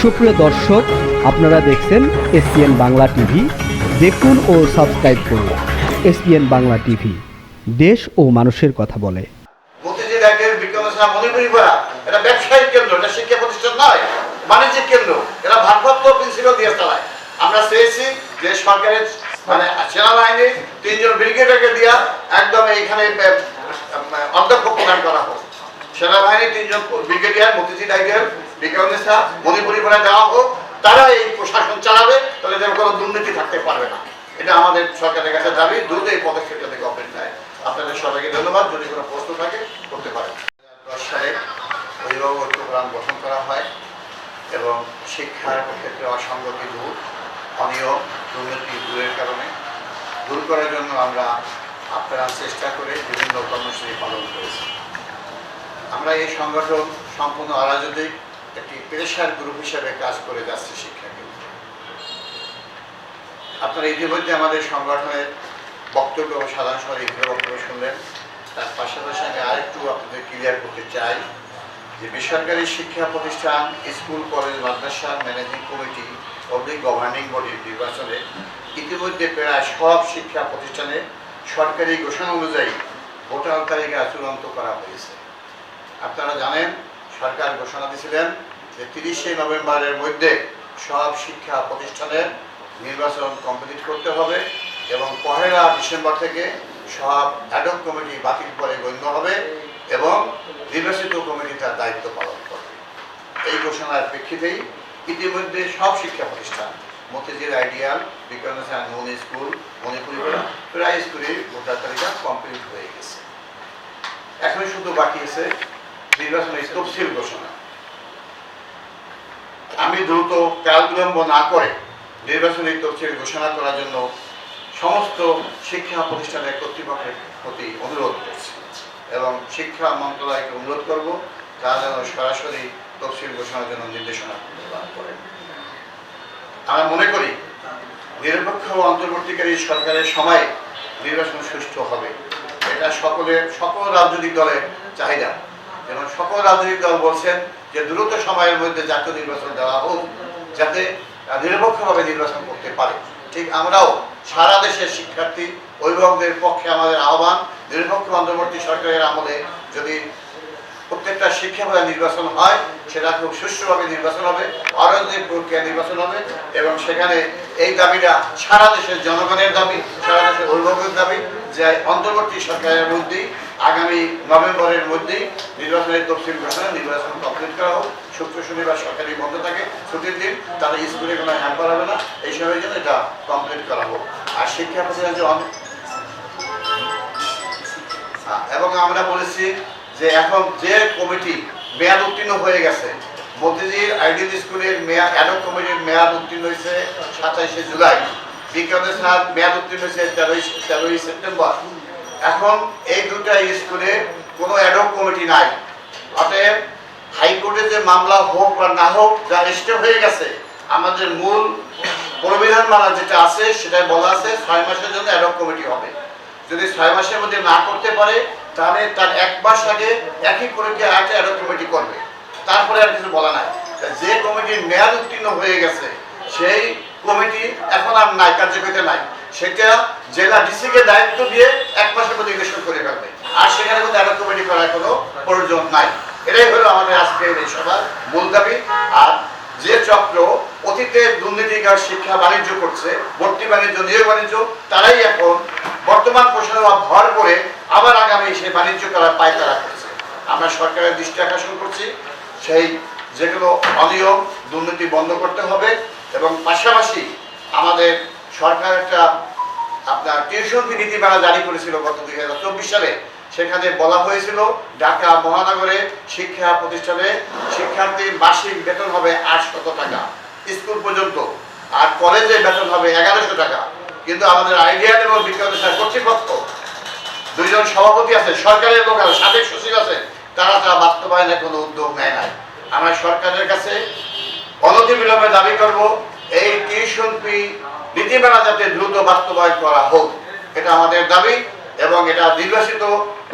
সুপ্রিয় দর্শক আপনারা দেখছেন এসপিএন বাংলা টিভি। দেখুন ও সাবস্ক্রাইব করুন এসপিএন বাংলা টিভি। দেশ ও মানুষের কথা বলে। ব্যবসায়িক কেন্দ্র এটা শিক্ষা প্রতিষ্ঠান নয় বাণিজ্যিক কেন্দ্র ভারপ্রাপ্ত আমরা চেয়েছি যে সরকারের মানে সেনাবাহিনী তিনজন ব্রিগেডারকে দিয়া একদম আহ, অধ্যক্ষ প্রদান করা হোক। সেনাবাহিনী তিনজন ব্রিগেডিয়ার মতিঝিল আইডিয়ার বিজ্ঞানসা মণিপুরি পাড়া দেওয়া হোক তারা এই প্রশাসন চালাবে, তাহলে যেন কোনো দুর্নীতি থাকতে পারবে না। এটা আমাদের সরকারের কাছে দাবি, দ্রুত এই পদক্ষেপটা থেকে গভর্নমেন্ট নেয়। আপনাদের সবাইকে ধন্যবাদ। যদি কোনো প্রশ্ন থাকে, করতে পারেন। দশ সালে অভিভাবক প্রোগ্রাম গঠন করা হয় এবং শিক্ষার ক্ষেত্রে অসঙ্গতি দূর, অনিয়ম, দুর্নীতি দূরের কারণে। দূর করার জন্য আমরা আপ্রাণ চেষ্টা করে বিভিন্ন কর্মসূচি পালন করেছি। আমরা এই সংগঠন সম্পূর্ণ অরাজনৈতিক, একটি পেশার গ্রুপ হিসেবে কাজ করে যাচ্ছি শিক্ষাকে আপনারা ইতিমধ্যে আমাদের সংগঠনের বক্তব্য এবং সাধারণ সভায় ইতিহাস বক্তব্য শুনলেন। তার পাশাপাশি আমি আরেকটু আপনাদের ক্লিয়ার করতে চাই যে বেসরকারি শিক্ষা প্রতিষ্ঠান, স্কুল, কলেজ, মাদ্রাসা ম্যানেজিং কমিটি অবলিক গভর্নিং বডির নির্বাচনে ইতিমধ্যে প্রায় সব শিক্ষা প্রতিষ্ঠানে সরকারি ঘোষণা অনুযায়ী ভোটার তালিকা চূড়ান্ত করা হয়েছে। আপনারা জানেন, সরকার ঘোষণা দিয়েছিলেন যে তিরিশে নভেম্বরের মধ্যে সব শিক্ষা প্রতিষ্ঠানের নির্বাচন কমপ্লিট করতে হবে এবং পহেলা ডিসেম্বর থেকে সব অ্যাডক কমিটি বাতিল করে গণ্য হবে এবং নির্বাচিত কমিটি তার দায়িত্ব পালন করবে। এই ঘোষণার প্রেক্ষিতেই ইতিমধ্যে সব শিক্ষা প্রতিষ্ঠান, মতিঝিল আইডিয়াল বিজ্ঞান নন স্কুল, মণিপুরি প্রায় স্কুলের ভোটার তালিকা কমপ্লিট হয়ে গেছে। এখন শুধু বাকি আছে ঘোষণা। আমি দ্রুত কাল বিলম্ব না করে নির্বাচনী তফসিল ঘোষণা করার জন্য সমস্ত শিক্ষা প্রতিষ্ঠানের কর্তৃপক্ষের প্রতি অনুরোধ করছি এবং শিক্ষা মন্ত্রণালয়কে অনুরোধ করব যেন সরাসরি তফসিল ঘোষণার জন্য নির্দেশনা প্রদান করেন। আমরা মনে করি নিরপেক্ষ অন্তর্বর্তীকারী সরকারের সময় নির্বাচন সুষ্ঠু হবে। এটা সকলের, সকল রাজনৈতিক দলের চাহিদা। এবং সকল রাজনৈতিক দল বলছেন যে দ্রুত সময়ের মধ্যে জাতীয় নির্বাচন দেওয়া হোক, যাতে নিরপেক্ষভাবে নির্বাচন করতে পারে। ঠিক আমরাও সারা দেশের শিক্ষার্থী, অভিভাবকদের পক্ষে আমাদের আহ্বান, নিরপেক্ষ অন্তর্বর্তী সরকারের আমলে যদি প্রত্যেকটা শিক্ষা বোর্ডে নির্বাচন হয় সেটা খুব সুষ্ঠুভাবে নির্বাচন হবে অরাজনৈতিক প্রক্রিয়া নির্বাচন হবে এবং সেখানে এই দাবিটা সারা দেশের জনগণের দাবি সারা দেশের অভিভাবকের দাবি যে অন্তর্বর্তী সরকারের মধ্যেই আগামী নভেম্বরের মধ্যেই নির্বাচনের তফসিল ঘোষণা নির্বাচন কমপ্লিট করা হোক। শুক্র শনিবার সরকারি বন্ধ থাকে ছুটির দিন তারা স্কুলে কোনো হ্যাম্পার হবে না এই সময়ের জন্য এটা কমপ্লিট করা হোক। আর শিক্ষা প্রতিষ্ঠান যে অনেক হ্যাঁ, এবং আমরা বলেছি যে এখন যে কমিটি মেয়াদ উত্তীর্ণ হয়ে গেছে মতিঝিল আইডিয়াল স্কুলের মেয়াদ অ্যাডক কমিটির মেয়াদ উত্তীর্ণ হয়েছে সাতাইশে জুলাই, বিজ্ঞানের স্নাত মেয়াদ উত্তীর্ণ হয়েছে তেরোই তেরোই সেপ্টেম্বর। এখন এই দুটা স্কুলে কোনো অ্যাডক কমিটি নাই। অতএব হাইকোর্টে যে মামলা হোক বা না হোক, যা স্টে হয়ে গেছে, আমাদের মূল প্রবিধান মালা যেটা আছে, সেটাই বলা আছে, ছয় মাসের জন্য অ্যাডক কমিটি হবে। যদি ছয় মাসের মধ্যে না করতে পারে তাহলে তার এক মাস আগে একই কমিটি আরেকটা অ্যাডক কমিটি করবে। তারপরে আর কিছু বলা নাই। যে কমিটির মেয়াদ উত্তীর্ণ হয়ে গেছে, সেই কমিটি এখন আর নাই, কার্যকরিতা নাই। সেটা জেলা ডিসিকে দায়িত্ব দিয়ে এক মাসের মধ্যে ইলেকশন করে ফেলবে। আর সেখানে মধ্যে অ্যাডক কমিটি করার কোনো প্রয়োজন নাই। এটাই হলো আমাদের আজকের এই সভার মূল দাবি। আর যে চক্র অতীতে দুর্নীতিকার শিক্ষা, বাণিজ্য করছে, ভর্তি বাণিজ্য, নিয়োগ বাণিজ্য, তারাই এখন বর্তমান উপর ভর করে আবার আগামী সেই বাণিজ্য করার পায়তারা করছে। আমরা সরকারের দৃষ্টি আকর্ষণ করছি। সেই যেগুলো অনিয়ম, দুর্নীতি বন্ধ করতে হবে এবং পাশাপাশি আমাদের সরকার একটা আপনার টিউশন ফি নীতিমালা জারি করেছিল গত দুই হাজার চব্বিশ সালে। সেখানে বলা হয়েছিল, ঢাকা মহানগরে শিক্ষা প্রতিষ্ঠানে শিক্ষার্থীর মাসিক বেতন হবে আটশত টাকা, স্কুল পর্যন্ত। আর কলেজে বেতন হবে এগারোশো টাকা। কিন্তু আমাদের আইডিয়াল এবং বিজ্ঞান কর্তৃপক্ষ। দুইজন সভাপতি আছে সরকারের লোক আছে সাবেক সচিব আছে তারা তা বাস্তবায়নে কোনো উদ্যোগ নেয় নাই। আমরা সরকারের কাছে অনতিবিলম্বে দাবি করব, এই টিউশন ফি নীতিমালা যাতে দ্রুত বাস্তবায়ন করা হোক, এটা আমাদের দাবি এবং এটা নির্বাচিত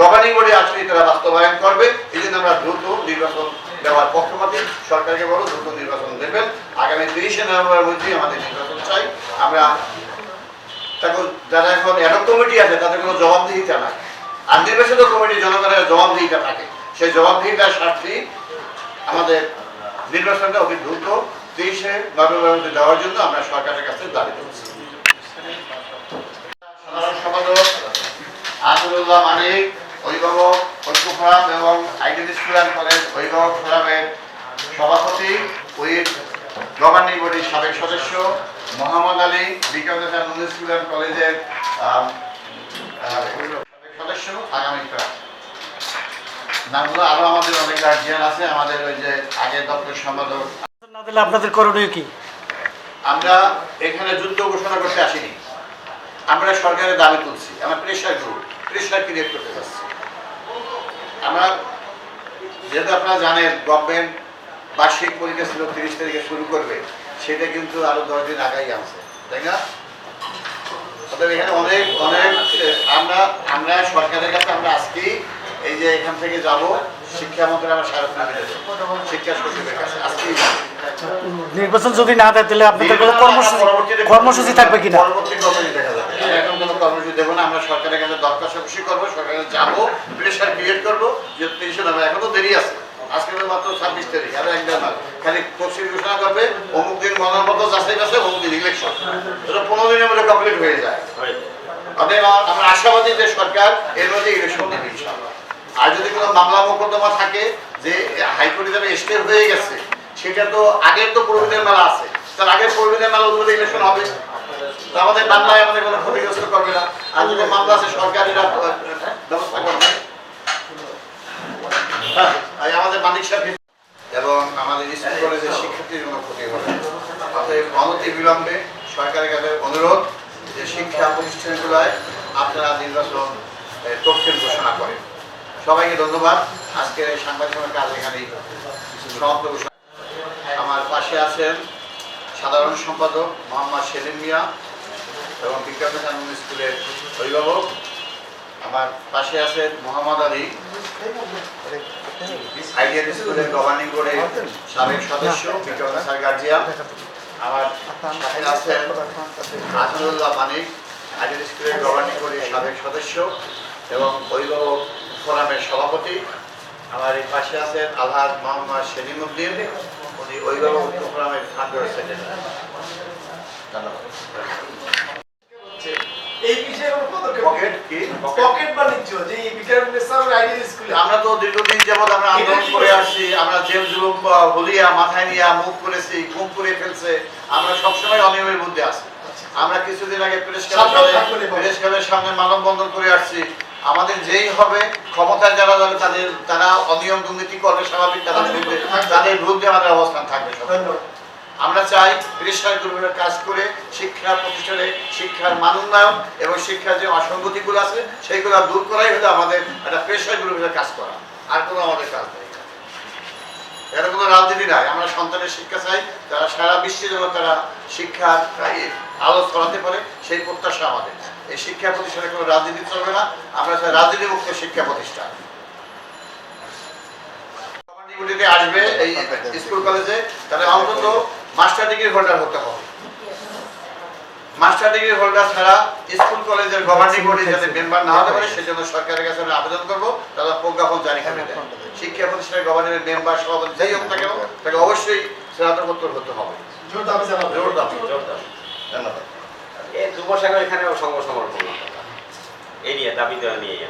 গভর্নিং বডি আসলেই তারা বাস্তবায়ন করবে। এই জন্য আমরা দ্রুত নির্বাচন দেওয়ার পক্ষপাতী সরকারকে বলো দ্রুত নির্বাচন দেবেন। আগামী তিরিশে নভেম্বরের মধ্যেই আমাদের নির্বাচন চাই। আমরা যারা এখন কমিটি আছে, তাদের কোনো আর নির্বাচিত কমিটি জনগণের জবাবদিহিতা থাকে। সেই জবাবদিহিতার আমাদের নির্বাচনটা অতি দ্রুত তেইশে জন্য আমরা সরকারের কাছে দাবি করছি। সাধারণ সম্পাদক আসরুল্লাহ মানিক, অভিভাবক ঐক্য ফোরাম এবং আইডেন্টি স্কুল অ্যান্ড কলেজ অভিভাবক ফোরামের সভাপতি উইথ গভর্নিং বডির সাবেক সদস্য মোহাম্মদ আলী বিকাশ স্কুল অ্যান্ড কলেজের সদস্য আগামীকাল নামগুলো আরও আমাদের অনেক গার্জিয়ান আছে আমাদের ওই যে আগের দপ্তর সম্পাদক। না দিলে আপনাদের করণীয় কি? আমরা এখানে যুদ্ধ ঘোষণা করতে আসিনি। আমরা সরকারের দাবি তুলছি আমরা প্রেশার গ্রুপ প্রেশার ক্রিয়েট করতে চাচ্ছি আমরা যেহেতু আপনারা জানেন গভর্নমেন্ট বার্ষিক পরীক্ষা ছিল তিরিশ তারিখে শুরু করবে সেটা কিন্তু আরও দশ দিন আগেই আছে তাই না? অতএব এখানে অনেক অনেক আমরা আমরা সরকারের কাছে আমরা আজকেই এই যে এখান থেকে যাব শিক্ষা মন্ত্রী আমরা স্মারকলিপি দেবো শিক্ষা সচিবের কাছে আজকেই নির্বাচন যদি না দেয় তাহলে আপনাদের কোনো কর্মসূচি কর্মসূচি থাকবে কিনা? পরবর্তী কর্মসূচি দেখা যাবে। এখন কোনো কর্মসূচি দেবো না আমরা সরকারের কাছে দরখাস্ত খুশি করব সরকারের যাব প্রেশার ক্রিয়েট করব যে তিরিশে নামে এখন দেরি আছে। আজকে তো মাত্র ছাব্বিশ তারিখ আরও মাস খালি তফসিল ঘোষণা করবে অমুক দিন মতো যাচাই বাছাই অমুক দিন ইলেকশন এটা পনেরো দিনের মধ্যে কমপ্লিট হয়ে যায়। অতএব আমরা আশাবাদী যে সরকার এর মধ্যে ইলেকশন দেবে, ইনশাআল্লাহ। আর যদি কোনো মামলা মোকদ্দমা থাকে যে হাইকোর্টে যারা স্টে হয়ে গেছে, সেটা তো আগের তো প্রবীণের মেলা আছে। তার আগের প্রবীণের মেলা অনুমতি ইলেকশন হবে। আমাদের বাংলায় আমাদের কোনো ক্ষতিগ্রস্ত করবে না। আর যদি মামলা আছে সরকার এরা আহ, ব্যবস্থা করবে হ্যাঁ, আর আমাদের মালিক সাহেব এবং আমাদের স্কুল কলেজের শিক্ষার্থীর কোনো ক্ষতি হবে না। অতএব অনতি বিলম্বে সরকারের কাছে অনুরোধ যে প্রতিষ্ঠানগুলোয় আপনারা নির্বাচন তফসিল ঘোষণা করেন। সবাইকে ধন্যবাদ। আজকের এই সাংবাদিকের কাজ এখানেই সমাপ্ত আমার পাশে আছেন সাধারণ সম্পাদক মোহাম্মদ সেলিম মিয়া এবং বিজ্ঞান স্কুলের অভিভাবক। আমার পাশে আছেন মোহাম্মদ আলী। আইডিয়াল স্কুলের গভর্নিং বোর্ডের সাবেক সদস্য, বিজ্ঞান স্যার গার্জিয়ান। আমার সাথে আছেন আসদুল্লাহ মানিক। আইডিয়াল স্কুলের গভর্নিং বোর্ডের সাবেক সদস্য এবং অভিভাবক ফোরামের সভাপতি। আমার এই পাশে আছেন আলহাজ মোহাম্মদ সেলিম উদ্দিন উনি অভিভাবক ফোরামের ফান্ডার সেক্রেটারি ধন্যবাদ। এই বিষয়ে পকেট কি? পকেট। বাণিজ্য যে এই বিকারুন্নেসার আইডিয়াল স্কুলে আমরা তো দীর্ঘদিন যাবৎ আমরা আন্দোলন করে আসছি আমরা জেল জুলুম বা মাথায় নিয়ে মুখ করেছি ঘুম করে ফেলছে। আমরা সবসময় অনিয়মের মধ্যে আছি। আমরা কিছুদিন আগে প্রেস ক্লাবের সামনে মানববন্ধন করে আসছি। আমাদের যেই হবে ক্ষমতায় যারা যাবে তাদের তারা অনিয়ম দুর্নীতি করবে স্বাভাবিক তাদের বিরুদ্ধে তাদের বিরুদ্ধে আমাদের অবস্থান থাকবে আমরা চাই প্রেশার গ্রুপের কাজ করে শিক্ষা প্রতিষ্ঠানে শিক্ষার মান উন্নয়ন এবং শিক্ষার যে অসঙ্গতিগুলো আছে সেইগুলো দূর করাই হলো আমাদের একটা প্রেশার গ্রুপের কাজ করা। আর কোনো আমাদের কাজ নেই। এটা কোনো রাজনীতি নাই। আমরা সন্তানের শিক্ষা চাই তারা সারা বিশ্বে যেন তারা শিক্ষার আলো ছড়াতে পারে, সেই প্রত্যাশা আমাদের। এই শিক্ষা প্রতিষ্ঠানে কোনো রাজনীতি চলবে না। আমরা রাজনীতি মুক্ত শিক্ষা প্রতিষ্ঠান। আসবে এই স্কুল কলেজে। তাহলে অন্তত মাস্টার ডিগ্রি হোল্ডার হতে হবে। মাস্টার ডিগ্রি হোল্ডার ছাড়া স্কুল কলেজের গভর্নিং বডি যাতে মেম্বার না হতে পারে সেজন্য সরকারের কাছে আমরা আবেদন করব তারা প্রজ্ঞাপন জারি করে শিক্ষা প্রতিষ্ঠানের গভর্নিং মেম্বার সভাপতি যাই হোক না কেন তাকে অবশ্যই স্নাতকোত্তর হতে হবে। জোর দাবি জোর দাবি জোর দাবি ধন্যবাদ। এই যুব সাগর এখানে সংঘ সমর্থন এই নিয়ে দাবি দেওয়া নিয়ে